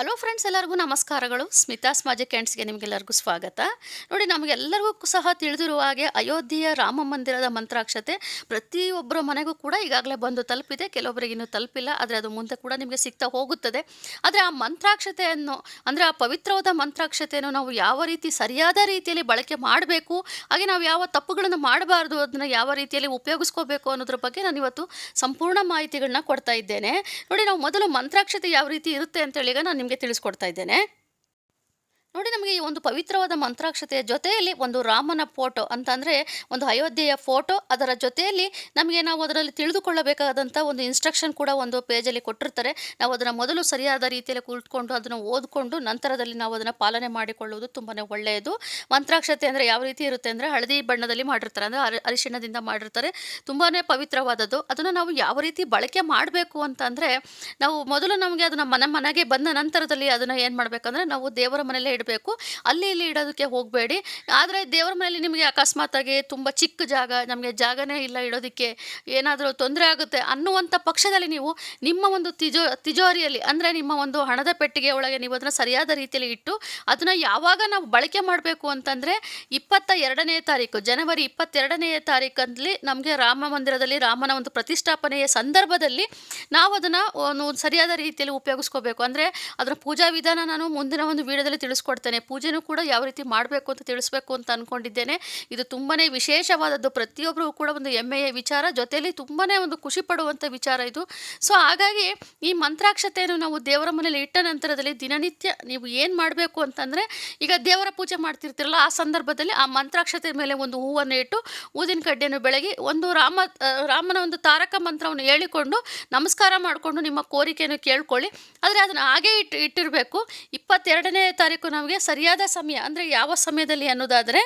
Hello friends ಎಲ್ಲರಿಗೂ ನಮಸ್ಕಾರಗಳು. ಸ್ಮಿತಾ ಸ್ಮಾಜಿ ಕ್ಯಾಂಡ್ಸ್ಗೆ ನಿಮಗೆಲ್ಲರಿಗೂ ಸ್ವಾಗತ. ನೋಡಿ, ನಮಗೆಲ್ಲರಿಗೂ ಸಹ ತಿಳಿದಿರುವ ಹಾಗೆ ಅಯೋಧ್ಯೆಯ ರಾಮ ಮಂದಿರದ ಮಂತ್ರಾಕ್ಷತೆ ಪ್ರತಿಯೊಬ್ಬರ ಮನೆಗೂ ಕೂಡ ಈಗಾಗಲೇ ಬಂದು ತಲುಪಿದೆ. ಕೆಲವೊಬ್ಬರಿಗೆ ಇನ್ನೂ ತಲುಪಿಲ್ಲ, ಆದರೆ ಅದು ಮುಂದೆ ಕೂಡ ನಿಮಗೆ ಸಿಗ್ತಾ ಹೋಗುತ್ತದೆ. ಆದರೆ ಆ ಮಂತ್ರಾಕ್ಷತೆಯನ್ನು, ಅಂದರೆ ಆ ಪವಿತ್ರವಾದ ಮಂತ್ರಾಕ್ಷತೆಯನ್ನು ನಾವು ಯಾವ ರೀತಿ, ಸರಿಯಾದ ರೀತಿಯಲ್ಲಿ ಬಳಕೆ ಮಾಡಬೇಕು, ಹಾಗೆ ನಾವು ಯಾವ ತಪ್ಪುಗಳನ್ನು ಮಾಡಬಾರ್ದು ಅದನ್ನು ಯಾವ ರೀತಿಯಲ್ಲಿ ಉಪಯೋಗಿಸ್ಕೋಬೇಕು ಅನ್ನೋದ್ರ ಬಗ್ಗೆ ನಾನು ಇವತ್ತು ಸಂಪೂರ್ಣ ಮಾಹಿತಿಗಳನ್ನ ಕೊಡ್ತಾ ಇದ್ದೇನೆ. ನೋಡಿ, ನಾವು ಮೊದಲು ಮಂತ್ರಾಕ್ಷತೆ ಯಾವ ರೀತಿ ಇರುತ್ತೆ ಅಂತೇಳಿ ಈಗ ನಾನು ನಿಮಗೆ ತಿಳಿಸ್ಕೊಡ್ತಾ ಇದ್ದೇನೆ. ನೋಡಿ ನಮಗೆ ಈ ಒಂದು ಪವಿತ್ರವಾದ ಮಂತ್ರಾಕ್ಷತೆಯ ಜೊತೆಯಲ್ಲಿ ಒಂದು ರಾಮನ ಫೋಟೋ ಅಂತಂದರೆ ಒಂದು ಅಯೋಧ್ಯೆಯ ಫೋಟೋ. ಅದರ ಜೊತೆಯಲ್ಲಿ ನಮಗೆ ನಾವು ಅದರಲ್ಲಿ ತಿಳಿದುಕೊಳ್ಳಬೇಕಾದಂಥ ಒಂದು ಇನ್ಸ್ಟ್ರಕ್ಷನ್ ಕೂಡ ಒಂದು ಪೇಜಲ್ಲಿ ಕೊಟ್ಟಿರ್ತಾರೆ. ನಾವು ಅದನ್ನು ಮೊದಲು ಸರಿಯಾದ ರೀತಿಯಲ್ಲಿ ಕುಳಿತುಕೊಂಡು ಅದನ್ನು ಓದಿಕೊಂಡು ನಂತರದಲ್ಲಿ ನಾವು ಅದನ್ನು ಪಾಲನೆ ಮಾಡಿಕೊಳ್ಳುವುದು ತುಂಬಾ ಒಳ್ಳೆಯದು. ಮಂತ್ರಾಕ್ಷತೆ ಅಂದರೆ ಯಾವ ರೀತಿ ಇರುತ್ತೆ ಅಂದರೆ ಹಳದಿ ಬಣ್ಣದಲ್ಲಿ ಮಾಡಿರ್ತಾರೆ. ಅಂದರೆ ಅರಿ, ಅರಿಶಿಣದಿಂದ ಮಾಡಿರ್ತಾರೆ. ತುಂಬಾ ಪವಿತ್ರವಾದದ್ದು. ಅದನ್ನು ನಾವು ಯಾವ ರೀತಿ ಬಳಕೆ ಮಾಡಬೇಕು ಅಂತಂದರೆ ನಾವು ಮೊದಲು ನಮಗೆ ಅದನ್ನು ಮನೆ ಮನೆಗೆ ಬಂದ ನಂತರದಲ್ಲಿ ಅದನ್ನು ಏನು ಮಾಡಬೇಕಂದ್ರೆ ನಾವು ದೇವರ ಮನೆಯಲ್ಲೇ ಇಡಬೇಕು. ಅಲ್ಲಿ ಇಲ್ಲಿ ಇಡೋದಕ್ಕೆ ಹೋಗಬೇಡಿ. ಆದರೆ ದೇವರ ಮನೆಯಲ್ಲಿ ನಿಮಗೆ ಅಕಸ್ಮಾತಾಗಿ ತುಂಬ ಚಿಕ್ಕ ಜಾಗ, ನಮಗೆ ಜಾಗನೇ ಇಲ್ಲ ಇಡೋದಕ್ಕೆ ಏನಾದರೂ ತೊಂದರೆ ಆಗುತ್ತೆ ಅನ್ನುವಂಥ ಪಕ್ಷದಲ್ಲಿ ನೀವು ನಿಮ್ಮ ಒಂದು ತಿಜೋ, ತಿಜೋರಿಯಲ್ಲಿ ಅಂದರೆ ನಿಮ್ಮ ಒಂದು ಹಣದ ಪೆಟ್ಟಿಗೆ ಒಳಗೆ ನೀವು ಅದನ್ನು ಸರಿಯಾದ ರೀತಿಯಲ್ಲಿ ಇಟ್ಟು ಅದನ್ನು ಯಾವಾಗ ನಾವು ಬಳಕೆ ಮಾಡಬೇಕು ಅಂತಂದರೆ ಇಪ್ಪತ್ತ ಎರಡನೇ ತಾರೀಕು, ಜನವರಿ ಇಪ್ಪತ್ತೆರಡನೆಯ ತಾರೀಕಲ್ಲಿ ನಮಗೆ ರಾಮ ಮಂದಿರದಲ್ಲಿ ರಾಮನ ಒಂದು ಪ್ರತಿಷ್ಠಾಪನೆಯ ಸಂದರ್ಭದಲ್ಲಿ ನಾವು ಅದನ್ನು ಸರಿಯಾದ ರೀತಿಯಲ್ಲಿ ಉಪಯೋಗಿಸ್ಕೋಬೇಕು. ಅಂದರೆ ಅದರ ಪೂಜಾ ವಿಧಾನ ನಾನು ಮುಂದಿನ ಒಂದು ವಿಡಿಯೋದಲ್ಲಿ ತಿಳಿಸ್ಕೊಡ್ತೇನೆ. ಪೂಜೆನೂ ಕೂಡ ಯಾವ ರೀತಿ ಮಾಡಬೇಕು ಅಂತ ತಿಳಿಸ್ಬೇಕು ಅಂತ ಅಂದ್ಕೊಂಡಿದ್ದೇನೆ ಇದು ತುಂಬಾ ವಿಶೇಷವಾದದ್ದು. ಪ್ರತಿಯೊಬ್ಬರಿಗೂ ಕೂಡ ಒಂದು ಹೆಮ್ಮೆಯ ವಿಚಾರ, ಜೊತೆಯಲ್ಲಿ ತುಂಬಾ ಒಂದು ಖುಷಿ ಪಡುವಂಥ ವಿಚಾರ ಇದು. ಸೊ, ಹಾಗಾಗಿ ಈ ಮಂತ್ರಾಕ್ಷತೆಯನ್ನು ನಾವು ದೇವರ ಮನೇಲಿ ಇಟ್ಟ ನಂತರದಲ್ಲಿ ದಿನನಿತ್ಯ ನೀವು ಏನು ಮಾಡಬೇಕು ಅಂತಂದರೆ, ಈಗ ದೇವರ ಪೂಜೆ ಮಾಡ್ತಿರ್ತೀರಲ್ಲ, ಆ ಸಂದರ್ಭದಲ್ಲಿ ಆ ಮಂತ್ರಾಕ್ಷತೆ ಮೇಲೆ ಒಂದು ಹೂವನ್ನು ಇಟ್ಟು ಊದಿನ ಕಡ್ಡಿಯನ್ನು ಬೆಳಗಿ ಒಂದು ರಾಮ ರಾಮನ ಒಂದು ತಾರಕ ಮಂತ್ರವನ್ನು ಹೇಳಿಕೊಂಡು ನಮಸ್ಕಾರ ಮಾಡಿಕೊಂಡು ನಿಮ್ಮ ಕೋರಿಕೆಯನ್ನು ಕೇಳ್ಕೊಳ್ಳಿ. ಆದರೆ ಅದನ್ನು ಹಾಗೆ ಇಟ್ಟು ಇಟ್ಟಿರಬೇಕು. ಇಪ್ಪತ್ತೆರಡನೇ ತಾರೀಕು ನಮಗೆ ಸರಿಯಾದ ಸಮಯ ಅಂದರೆ ಯಾವ ಸಮಯದಲ್ಲಿ ಅನ್ನೋದಾದರೆ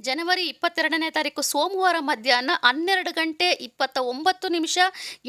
ಜನವರಿ ಇಪ್ಪತ್ತೆರಡನೇ ತಾರೀಕು ಸೋಮವಾರ ಮಧ್ಯಾಹ್ನ ಹನ್ನೆರಡು ಗಂಟೆ ಇಪ್ಪತ್ತ ಒಂಬತ್ತು ನಿಮಿಷ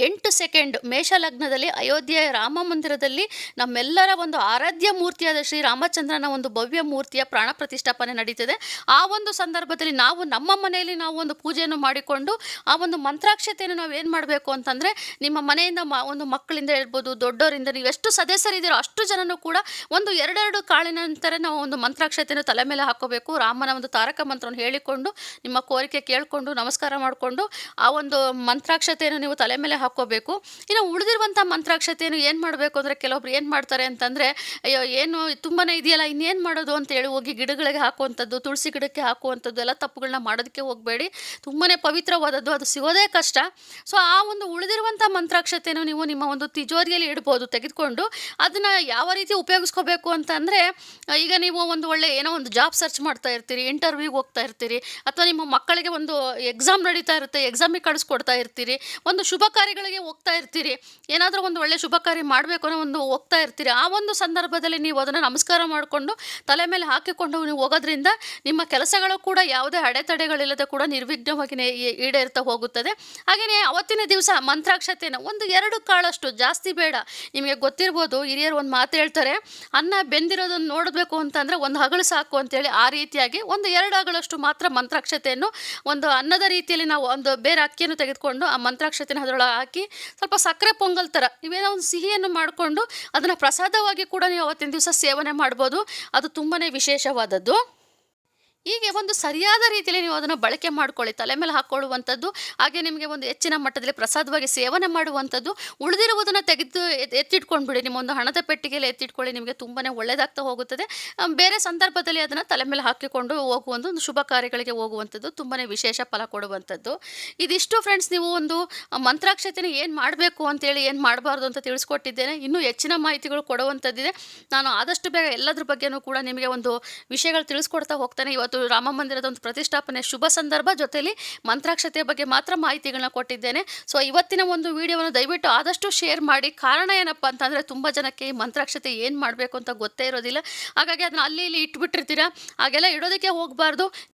ಎಂಟು ಸೆಕೆಂಡ್ ಮೇಷ ಲಗ್ನದಲ್ಲಿ ಅಯೋಧ್ಯೆಯ ರಾಮ ಮಂದಿರದಲ್ಲಿ ನಮ್ಮೆಲ್ಲರ ಒಂದು ಆರಾಧ್ಯ ಮೂರ್ತಿಯಾದ ಶ್ರೀ ರಾಮಚಂದ್ರನ ಒಂದು ಭವ್ಯ ಮೂರ್ತಿಯ ಪ್ರಾಣ ಪ್ರತಿಷ್ಠಾಪನೆ ನಡೀತದೆ. ಆ ಒಂದು ಸಂದರ್ಭದಲ್ಲಿ ನಾವು ನಮ್ಮ ಮನೆಯಲ್ಲಿ ನಾವು ಒಂದು ಪೂಜೆಯನ್ನು ಮಾಡಿಕೊಂಡು ಆ ಒಂದು ಮಂತ್ರಾಕ್ಷತೆಯನ್ನು ನಾವು ಏನು ಮಾಡಬೇಕು ಅಂತಂದರೆ ನಿಮ್ಮ ಮನೆಯಿಂದ ಮ ಒಂದು ಮಕ್ಕಳಿಂದ ಹೇಳ್ಬೋದು ದೊಡ್ಡವರಿಂದ ನೀವು ಎಷ್ಟು ಸದಸ್ಯರಿದ್ದೀರೋ ಅಷ್ಟು ಜನನೂ ಕೂಡ ಒಂದು ಎರಡೆರಡು ಕಾಳಿನ ನಂತರ ನಾವು ಒಂದು ಮಂತ್ರಾಕ್ಷತೆಯನ್ನು ತಲೆ ಮೇಲೆ ಹಾಕೋಬೇಕು. ರಾಮನ ಒಂದು ತಾರಕ ಮಂತ್ರವನ್ನು ಹೇಳಿಕೊಂಡು, ನಿಮ್ಮ ಕೋರಿಕೆ ಕೇಳಿಕೊಂಡು, ನಮಸ್ಕಾರ ಮಾಡಿಕೊಂಡು ಆ ಒಂದು ಮಂತ್ರಾಕ್ಷತೆಯನ್ನು ನೀವು ತಲೆ ಮೇಲೆ ಹಾಕ್ಕೋಬೇಕು. ಇನ್ನು ಉಳಿದಿರುವಂಥ ಮಂತ್ರಾಕ್ಷತೆಯನ್ನು ಏನು ಮಾಡಬೇಕು ಅಂದರೆ ಕೆಲವೊಬ್ರು ಏನು ಮಾಡ್ತಾರೆ ಅಂತಂದರೆ, ಅಯ್ಯೋ, ಏನು ತುಂಬಾ ಇದೆಯಲ್ಲ, ಇನ್ನೇನು ಮಾಡೋದು ಅಂತೇಳಿ ಹೋಗಿ ಗಿಡಗಳಿಗೆ ಹಾಕುವಂಥದ್ದು, ತುಳಸಿ ಗಿಡಕ್ಕೆ ಹಾಕುವಂಥದ್ದು, ಎಲ್ಲ ತಪ್ಪುಗಳನ್ನ ಮಾಡೋದಕ್ಕೆ ಹೋಗಬೇಡಿ. ತುಂಬಾ ಪವಿತ್ರವಾದದ್ದು, ಅದು ಸಿಗೋದೇ ಕಷ್ಟ. ಸೊ, ಆ ಒಂದು ಉಳಿದಿರುವಂಥ ಮಂತ್ರಾಕ್ಷತೆಯನ್ನು ನೀವು ನಿಮ್ಮ ಒಂದು ತಿಜೋರಿಯಲ್ಲಿ ಇಡ್ಬೋದು, ತೆಗೆದುಕೊಂಡು ಅದನ್ನು ಯಾವ ರೀತಿ ಉಪಯೋಗಿಸ್ಕೋಬೇಕು ಅಂತಂದರೆ, ಈಗ ನೀವು ಒಂದು ಒಳ್ಳೆ ಏನೋ ಒಂದು ಜಾಬ್ ಸರ್ಚ್ ಮಾಡ್ತಾ ಇರ್ತೀರಿ, ಇಂಟರ್ವ್ಯೂಗೆ ಹೋಗ್ತಾ ಅಥವಾ ನಿಮ್ಮ ಮಕ್ಕಳಿಗೆ ಒಂದು ಎಕ್ಸಾಮ್ ನಡೀತಾ ಇರುತ್ತೆ ಎಕ್ಸಾಮಿಗೆ ಕಳಿಸ್ಕೊಡ್ತಾ ಇರ್ತೀರಿ, ಒಂದು ಶುಭ ಕಾರ್ಯಗಳಿಗೆ ಹೋಗ್ತಾ ಇರ್ತೀರಿ, ಏನಾದರೂ ಒಂದು ಒಳ್ಳೆ ಶುಭ ಕಾರ್ಯ ಮಾಡಬೇಕು ಅನ್ನೋ ಒಂದು ಹೋಗ್ತಾ ಇರ್ತೀರಿ, ಆ ಒಂದು ಸಂದರ್ಭದಲ್ಲಿ ನೀವು ಅದನ್ನು ನಮಸ್ಕಾರ ಮಾಡಿಕೊಂಡು ತಲೆ ಮೇಲೆ ಹಾಕಿಕೊಂಡು ನೀವು ಹೋಗೋದ್ರಿಂದ ನಿಮ್ಮ ಕೆಲಸಗಳು ಕೂಡ ಯಾವುದೇ ಅಡೆತಡೆಗಳಿಲ್ಲದೆ ಕೂಡ ನಿರ್ವಿಘ್ನವಾಗಿ ಈಡೇರ್ತಾ ಹೋಗುತ್ತದೆ. ಹಾಗೆಯೇ ಅವತ್ತಿನ ದಿವಸ ಮಂತ್ರಾಕ್ಷತೆಯನ್ನು ಒಂದು ಎರಡು ಕಾಳಷ್ಟು ಜಾಸ್ತಿ ಬೇಡ. ನಿಮಗೆ ಗೊತ್ತಿರ್ಬೋದು, ಹಿರಿಯರು ಒಂದು ಮಾತು ಹೇಳ್ತಾರೆ, ಅನ್ನ ಬೆಂದಿರೋದನ್ನು ನೋಡಬೇಕು ಅಂತಂದರೆ ಒಂದು ಹಗಳು ಸಾಕು ಅಂತೇಳಿ ಆ ರೀತಿಯಾಗಿ ಒಂದು ಎರಡು ಹಗಳಷ್ಟು ಮಾತ್ರ ಮಂತ್ರಾಕ್ಷತೆಯನ್ನು ಒಂದು ಅನ್ನದ ರೀತಿಯಲ್ಲಿ ನಾವು ಒಂದು ಬೇರೆ ಅಕ್ಕಿಯನ್ನು ತೆಗೆದುಕೊಂಡು ಆ ಮಂತ್ರಾಕ್ಷತೆನ ಅದರೊಳಗೆ ಹಾಕಿ ಸ್ವಲ್ಪ ಸಕ್ಕರೆ ಪೊಂಗಲ್ ಥರ ಇವೇನೋ ಒಂದು ಸಿಹಿಯನ್ನು ಮಾಡಿಕೊಂಡು ಅದನ್ನು ಪ್ರಸಾದವಾಗಿ ಕೂಡ ನೀವು ಅವತ್ತಿನ ದಿವಸ ಸೇವನೆ ಮಾಡ್ಬೋದು. ಅದು ತುಂಬಾ ವಿಶೇಷವಾದದ್ದು. ಹೀಗೆ ಒಂದು ಸರಿಯಾದ ರೀತಿಯಲ್ಲಿ ನೀವು ಅದನ್ನು ಬಳಕೆ ಮಾಡ್ಕೊಳ್ಳಿ. ತಲೆ ಮೇಲೆ ಹಾಕ್ಕೊಳ್ಳುವಂಥದ್ದು ಹಾಗೆ ನಿಮಗೆ ಒಂದು ಹೆಚ್ಚಿನ ಮಟ್ಟದಲ್ಲಿ ಪ್ರಸಾದವಾಗಿ ಸೇವನೆ ಮಾಡುವಂಥದ್ದು, ಉಳಿದಿರುವುದನ್ನು ತೆಗೆದು ಎತ್ತಿಟ್ಕೊಂಡು ಬಿಡಿ ನಿಮ್ಮ ಒಂದು ಹಣದ ಪೆಟ್ಟಿಗೆಯಲ್ಲಿ ಎತ್ತಿಟ್ಕೊಳ್ಳಿ, ನಿಮಗೆ ತುಂಬಾ ಒಳ್ಳೆಯದಾಗ್ತಾ ಹೋಗುತ್ತದೆ. ಬೇರೆ ಸಂದರ್ಭದಲ್ಲಿ ಅದನ್ನು ತಲೆ ಮೇಲೆ ಹಾಕಿಕೊಂಡು ಹೋಗುವಂಥ ಒಂದು ಶುಭ ಕಾರ್ಯಗಳಿಗೆ ಹೋಗುವಂಥದ್ದು ತುಂಬಾ ವಿಶೇಷ ಫಲ ಕೊಡುವಂಥದ್ದು. ಇದಿಷ್ಟು ಫ್ರೆಂಡ್ಸ್ ನೀವು ಒಂದು ಮಂತ್ರಾಕ್ಷತೆನ ಏನು ಮಾಡಬೇಕು ಅಂತೇಳಿ ಏನು ಮಾಡಬಾರ್ದು ಅಂತ ತಿಳಿಸ್ಕೊಟ್ಟಿದ್ದೇನೆ. ಇನ್ನೂ ಹೆಚ್ಚಿನ ಮಾಹಿತಿಗಳು ಕೊಡುವಂಥದ್ದಿದೆ. ನಾನು ಆದಷ್ಟು ಬೇಗ ಎಲ್ಲದ್ರ ಬಗ್ಗೆನೂ ಕೂಡ ನಿಮಗೆ ಒಂದು ವಿಷಯಗಳು ತಿಳಿಸ್ಕೊಡ್ತಾ ಹೋಗ್ತಾನೆ. ಇವತ್ತು ರಾಮ ಮಂದಿರದ ಒಂದು ಪ್ರತಿಷ್ಠಾಪನೆ ಶುಭ ಸಂದರ್ಭ ಜೊತೆಯಲ್ಲಿ ಮಂತ್ರಾಕ್ಷತೆಯ ಬಗ್ಗೆ ಮಾತ್ರ ಮಾಹಿತಿಗಳನ್ನ ಕೊಟ್ಟಿದ್ದೇನೆ. ಸೊ ಇವತ್ತಿನ ಒಂದು ವಿಡಿಯೋವನ್ನು ದಯವಿಟ್ಟು ಆದಷ್ಟು ಶೇರ್ ಮಾಡಿ. ಕಾರಣ ಏನಪ್ಪ ಅಂತಂದರೆ ತುಂಬ ಜನಕ್ಕೆ ಈ ಮಂತ್ರಾಕ್ಷತೆ ಏನು ಮಾಡಬೇಕು ಅಂತ ಗೊತ್ತೇ ಇರೋದಿಲ್ಲ. ಹಾಗಾಗಿ ಅದನ್ನ ಅಲ್ಲಿ ಇಲ್ಲಿ ಇಟ್ಬಿಟ್ಟಿರ್ತೀರ? ಹಾಗೆಲ್ಲ ಇಡೋದಕ್ಕೆ ಹೋಗಬಾರ್ದು.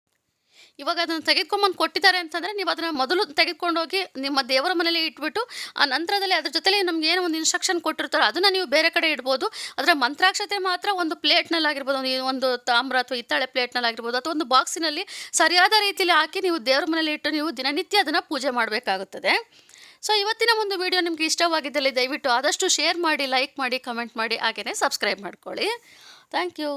ಇವಾಗ ಅದನ್ನು ತೆಗೆದುಕೊಂಬಂದು ಕೊಟ್ಟಿದ್ದಾರೆ ಅಂತಂದರೆ ನೀವು ಅದನ್ನು ಮೊದಲು ತೆಗೆದುಕೊಂಡೋಗಿ ನಿಮ್ಮ ದೇವರ ಮನೇಲಿ ಇಟ್ಬಿಟ್ಟು, ಆ ನಂತರದಲ್ಲಿ ಅದ್ರ ಜೊತೆಲಿ ನಮ್ಗೆ ಏನೋ ಒಂದು ಇನ್ಸ್ಟ್ರಕ್ಷನ್ ಕೊಟ್ಟಿರ್ತಾರೋ, ಅದನ್ನು ನೀವು ಬೇರೆ ಕಡೆ ಇಡ್ಬೋದು. ಅದರ ಮಂತ್ರಾಕ್ಷತೆ ಮಾತ್ರ ಒಂದು ಪ್ಲೇಟ್ನಲ್ಲಿ ಆಗಿರ್ಬೋದು ಒಂದು ಒಂದು ತಾಮ್ರ ಅಥವಾ ಹಿತ್ತಾಳೆ ಪ್ಲೇಟ್ನಲ್ಲಿ ಆಗಿರ್ಬೋದು ಅಥವಾ ಒಂದು ಬಾಕ್ಸಿನಲ್ಲಿ ಸರಿಯಾದ ರೀತಿಯಲ್ಲಿ ಹಾಕಿ ನೀವು ದೇವರ ಮನೇಲಿ ಇಟ್ಟು ನೀವು ದಿನನಿತ್ಯ ಅದನ್ನು ಪೂಜೆ ಮಾಡಬೇಕಾಗುತ್ತದೆ. ಸೊ, ಇವತ್ತಿನ ಒಂದು ವಿಡಿಯೋ ನಿಮಗೆ ಇಷ್ಟವಾಗಿದ್ದಲ್ಲಿ ದಯವಿಟ್ಟು ಆದಷ್ಟು ಶೇರ್ ಮಾಡಿ ಲೈಕ್ ಮಾಡಿ ಕಮೆಂಟ್ ಮಾಡಿ ಹಾಗೆಯೇ ಸಬ್ಸ್ಕ್ರೈಬ್ ಮಾಡ್ಕೊಳ್ಳಿ. Thank you